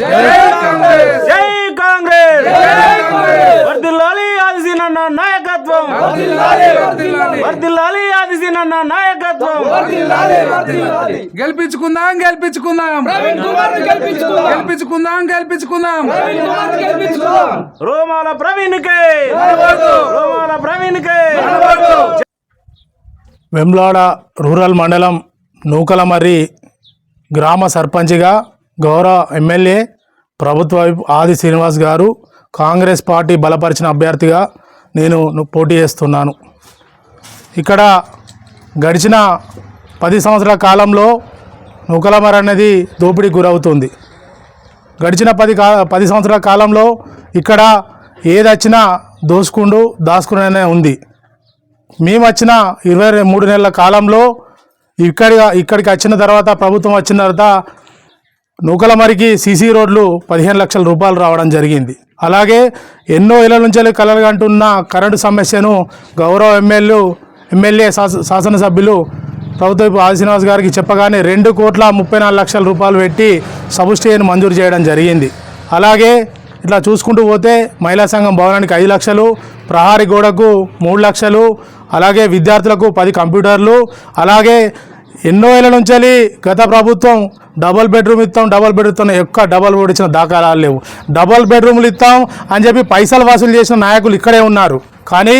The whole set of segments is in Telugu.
కాంగ్రెస్. జై కాంగ్రెస్. వర్దిల్లాలి ఆదిశీనన్న నాయకత్వం. వర్దిల్లాలి ఆదిశీనన్న నాయకత్వం. గెలిపించుకుందాం గెలిపించుకుందాం. గెలిపించుకుందాం. గెలిపించుకుందాం రోమాల ప్రవీణ్కే. రోమాల ప్రవీణ్కే. వెమ్లాడ రూరల్ మండలం నూకలమర్రి గ్రామ సర్పంచ్గా గౌరవ ఎమ్మెల్యే ప్రభుత్వ వైపు ఆది శ్రీనివాస్ గారు కాంగ్రెస్ పార్టీ బలపరిచిన అభ్యర్థిగా నేను పోటీ చేస్తున్నాను. ఇక్కడ గడిచిన పది సంవత్సరాల కాలంలో నూకలమర అనేది దోపిడీ గురవుతుంది. గడిచిన పది కా పది సంవత్సరాల కాలంలో ఇక్కడ ఏదొచ్చినా దోసుకుండు దాసుకునే ఉంది. మేము వచ్చిన ఇరవై మూడు నెలల కాలంలో ఇక్కడ ఇక్కడికి వచ్చిన తర్వాత ప్రభుత్వం వచ్చిన తర్వాత నూకలమరికి సీసీ రోడ్లు పదిహేను లక్షల రూపాయలు రావడం జరిగింది. అలాగే ఎన్నో ఏళ్ళ నుంచి కలలుగంటున్న కరెంటు సమస్యను గౌరవ ఎమ్మెల్యే ఎమ్మెల్యే శాసనసభ్యులు ప్రభుత్వ ఆది శ్రీనివాస్ గారికి చెప్పగానే రెండు కోట్ల ముప్పై నాలుగు లక్షల రూపాయలు పెట్టి సబ్స్టేషన్ మంజూరు చేయడం జరిగింది. అలాగే ఇట్లా చూసుకుంటూ పోతే మహిళా సంఘం భవనానికి ఐదు లక్షలు ప్రహారీ గోడకు మూడు లక్షలు అలాగే విద్యార్థులకు పది కంప్యూటర్లు అలాగే ఎన్నో ఏళ్ళ నుంచి గత ప్రభుత్వం డబల్ బెడ్రూమ్ ఇస్తాం డబల్ బెడ్రూమ్ ఇస్తాం డబల్ బెడ్ ఇచ్చిన దాఖలాలు లేవు. డబల్ బెడ్రూమ్లు ఇస్తాం అని చెప్పి పైసలు వసూలు చేసిన నాయకులు ఇక్కడే ఉన్నారు. కానీ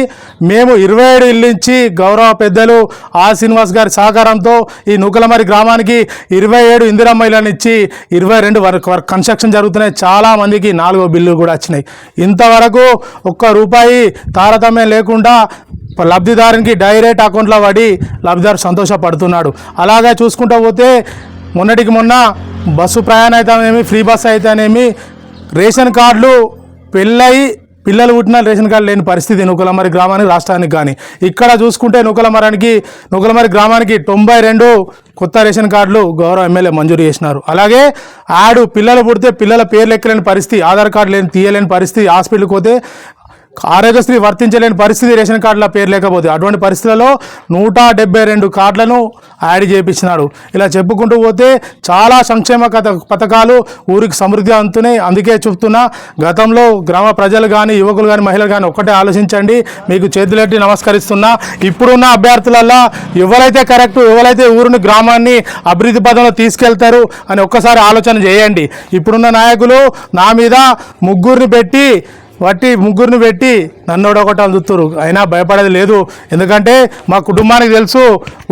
మేము ఇరవై ఏడు ఇల్లు ఇచ్చి గౌరవ పెద్దలు ఆ శ్రీనివాస్ గారి సహకారంతో ఈ నూకలమరి గ్రామానికి ఇరవై ఏడు ఇందిరమ్మ ఇళ్ళని ఇచ్చి ఇరవై రెండు వరకు వరకు కన్స్ట్రక్షన్ జరుగుతున్నాయి. చాలామందికి నాలుగో బిల్లులు కూడా వచ్చినాయి. ఇంతవరకు ఒక్క రూపాయి తారతమ్యం లేకుండా లబ్ధిదారునికి డైరెక్ట్ అకౌంట్లో పడి లబ్ధిదారు సంతోషపడుతున్నాడు. అలాగే చూసుకుంటూ పోతే మొన్నటికి మొన్న బస్సు ప్రయాణం అయితేనేమి ఫ్రీ బస్సు అయితేనేమి రేషన్ కార్డులు పెళ్ళయి పిల్లలు పుట్టిన రేషన్ కార్డు లేని పరిస్థితి నూకలమరి గ్రామానికి రాష్ట్రానికి కానీ. ఇక్కడ చూసుకుంటే నూకలమరానికి నూకలమరి గ్రామానికి తొంభై రెండు కొత్త రేషన్ కార్డులు గౌరవ ఎమ్మెల్యే మంజూరు చేసినారు. అలాగే ఆడు పిల్లలు పుడితే పిల్లల పేర్లు ఎక్కలేని పరిస్థితి ఆధార్ కార్డు లేని తీయలేని పరిస్థితి హాస్పిటల్కి పోతే ఆరోగ్యశ్రీ వర్తించలేని పరిస్థితి రేషన్ కార్డుల పేరు లేకపోతే అటువంటి పరిస్థితులలో నూట డెబ్బై రెండు కార్డులను యాడ్ చేయించినాడు ఇలా చెప్పుకుంటూ పోతే చాలా సంక్షేమ కథ పథకాలు ఊరికి సమృద్ధి అందుతున్నాయి. అందుకే చెప్తున్నా గతంలో గ్రామ ప్రజలు కానీ యువకులు కానీ మహిళలు కానీ ఒక్కటే ఆలోచించండి. మీకు చేతులెట్టి నమస్కరిస్తున్నా. ఇప్పుడున్న అభ్యర్థులల్లో ఎవరైతే కరెక్ట్ ఎవరైతే ఊరిని గ్రామాన్ని అభివృద్ధి పదంలో తీసుకెళ్తారు అని ఒక్కసారి ఆలోచన చేయండి. ఇప్పుడున్న నాయకులు నా మీద ముగ్గురిని పెట్టి వట్టి ముగ్గురిని పెట్టి నన్ను ఒడగొట్టాలని చూస్తారు అయినా భయపడేది లేదు. ఎందుకంటే మా కుటుంబానికి తెలుసు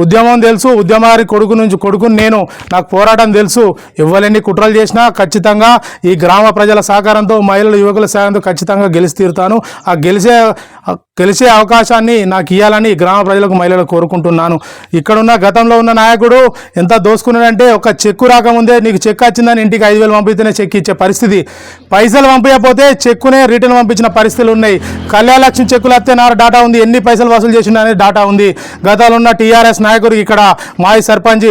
ఉద్యమం తెలుసు ఉద్యమారి కొడుకు నుంచి కొడుకుని నేను నాకు పోరాటం తెలుసు. ఇవ్వలేని కుట్రలు చేసినా ఖచ్చితంగా ఈ గ్రామ ప్రజల సహకారంతో మహిళల యువకుల సహాయంతో ఖచ్చితంగా గెలిచి తీరుతాను. ఆ గెలిచే తెలిసే అవకాశాన్ని నాకు ఇవ్వాలని గ్రామ ప్రజలకు మహిళలు కోరుకుంటున్నాను. ఇక్కడున్న గతంలో ఉన్న నాయకుడు ఎంత దోసుకున్నాడంటే ఒక చెక్కు రాకముందే నీకు చెక్ వచ్చిందని ఇంటికి ఐదు వేలు పంపితేనే చెక్ ఇచ్చే పరిస్థితి. పైసలు పంపించకపోతే చెక్కునే రిటర్న్ పంపించిన పరిస్థితులు ఉన్నాయి. కళ్యాణలక్ష్మి చెక్కులు వస్తే నా డాటా ఉంది. ఎన్ని పైసలు వసూలు చేసిండు డాటా ఉంది. గతంలో ఉన్న టీఆర్ఎస్ నాయకుడు ఇక్కడ మాజీ సర్పంచ్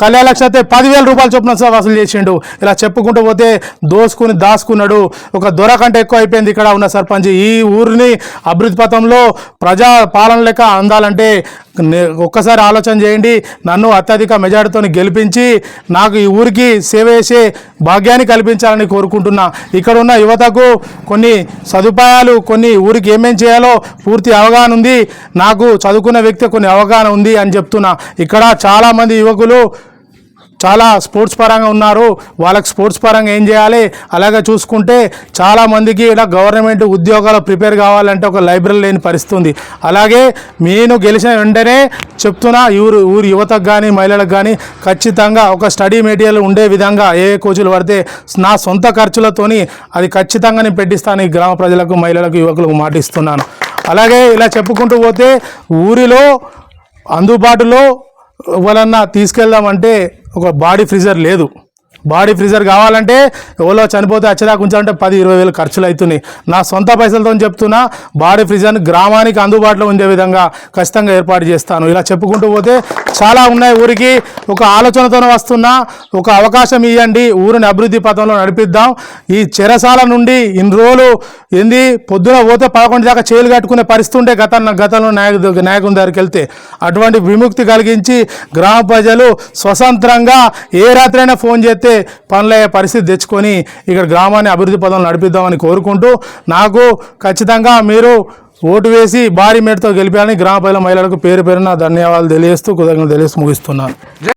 కళ్యాణలక్ష్మి అయితే పదివేల రూపాయలు చొప్పున వసూలు చేసిండు. ఇలా చెప్పుకుంటూ పోతే దోసుకుని దాచుకున్నాడు ఒక దొర కంటే ఎక్కువ అయిపోయింది ఇక్కడ ఉన్న సర్పంచ్. ఈ ఊరిని అభివృద్ధి పథంలో ప్రజా పాలన లెక్క అందాలంటే ఒక్కసారి ఆలోచన చేయండి. నన్ను అత్యధిక మెజార్టీతో గెలిపించి నాకు ఈ ఊరికి సేవ చేసే భాగ్యాన్ని కల్పించాలని కోరుకుంటున్నా. ఇక్కడ ఉన్న యువతకు కొన్ని సదుపాయాలు కొన్ని ఊరికి ఏమేం చేయాలో పూర్తి అవగాహన ఉంది. నాకు చదువుకున్న వ్యక్తి కొన్ని అవగాహన ఉంది అని చెప్తున్నా. ఇక్కడ చాలామంది యువకులు చాలా స్పోర్ట్స్ పరంగా ఉన్నారు. వాళ్ళకి స్పోర్ట్స్ పరంగా ఏం చేయాలి? అలాగే చూసుకుంటే చాలామందికి ఇలా గవర్నమెంట్ ఉద్యోగాలు ప్రిపేర్ కావాలంటే ఒక లైబ్రరీ లేని పరిస్థితి ఉంది అలాగే నేను గెలిచిన వెంటనే చెప్తున్నా ఊరు ఊరి యువతకు కానీ మహిళలకు కానీ ఖచ్చితంగా ఒక స్టడీ మెటీరియల్ ఉండే విధంగా ఏ ఏ పడితే నా సొంత ఖర్చులతోని అది ఖచ్చితంగా నేను పెట్టిస్తాను ఈ గ్రామ ప్రజలకు మహిళలకు యువకులకు మాటిస్తున్నాను. అలాగే ఇలా చెప్పుకుంటూ పోతే ఊరిలో అందుబాటులో ఎవరన్నా తీసుకెళ్దామంటే ఒక బాడీ ఫ్రీజర్ లేదు. బాడీ ఫ్రీజర్ కావాలంటే ఎవరో చనిపోతే వచ్చేదాకా ఉంచాలంటే పది ఇరవై వేలు ఖర్చులు అవుతున్నాయి. నా సొంత పైసలతో చెప్తున్నా బాడీ ఫ్రీజర్ని గ్రామానికి అందుబాటులో ఉండే విధంగా ఖచ్చితంగా ఏర్పాటు చేస్తాను. ఇలా చెప్పుకుంటూ పోతే చాలా ఉన్నాయి ఊరికి. ఒక ఆలోచనతో వస్తున్నా ఒక అవకాశం ఇవ్వండి ఊరిని అభివృద్ధి పథంలో నడిపిద్దాం. ఈ చెరసాల నుండి ఇన్ని రోజులు ఏంది పొద్దున పోతే పదకొండు దాకా చేలు కట్టుకునే పరిస్థితి ఉంటే గత గతంలో నాయకు నాయకుని దగ్గరికి వెళ్తే. అటువంటి విముక్తి కలిగించి గ్రామ ప్రజలు స్వతంత్రంగా ఏ రాత్రైనా ఫోన్ చేస్తే అయితే పనులయ్యే పరిస్థితి తెచ్చుకొని ఇక్కడ గ్రామాన్ని అభివృద్ధి పదం నడిపిద్దామని కోరుకుంటూ నాకు ఖచ్చితంగా మీరు ఓటు వేసి భారీ మేటతో గెలిపాలని గ్రామ ప్రజల మహిళలకు పేరు పేరున ధన్యవాదాలు తెలియజేస్తూ కృతజ్ఞతలు తెలియజేస్తూ ముగిస్తున్నాను.